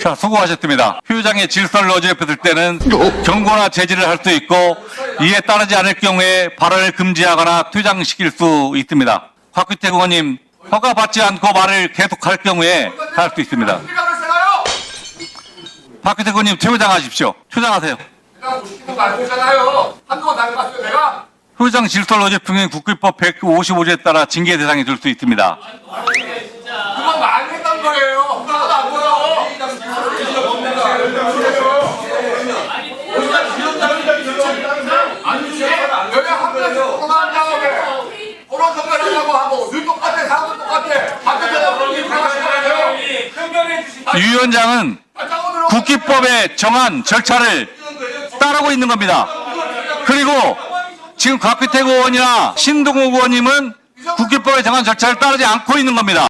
자, 수고하셨습니다. 휴장의 질서를 어지럽혔을 때는 경고나 제지를 할 수 있고 이에 따르지 않을 경우에 발언을 금지하거나 퇴장시킬 수 있습니다. 곽규택 의원님, 허가받지 않고 말을 계속할 경우에 할 수 있습니다. 곽규택 의원님 퇴장하십시오. 퇴장하세요. 내가 90분 알고 있잖아요. 한동안 다녀봤어요, 내가. 휴장 질서를 어지럽힌 국회법 155조에 따라 징계 대상이 될 수 있습니다. 그건 많이 했던 거예요. 하나도 안 보여. 여기 통화한다고 해. 호론 선별하려고 하고 늘 똑같아, 사람도 똑같아. 유 위원장은 국기법에 정한 절차를 따르고 있는 겁니다. 그리고 지금 곽규택 의원이나 신동욱 의원님은 국기법에 정한 절차를 따르지 않고 있는 겁니다.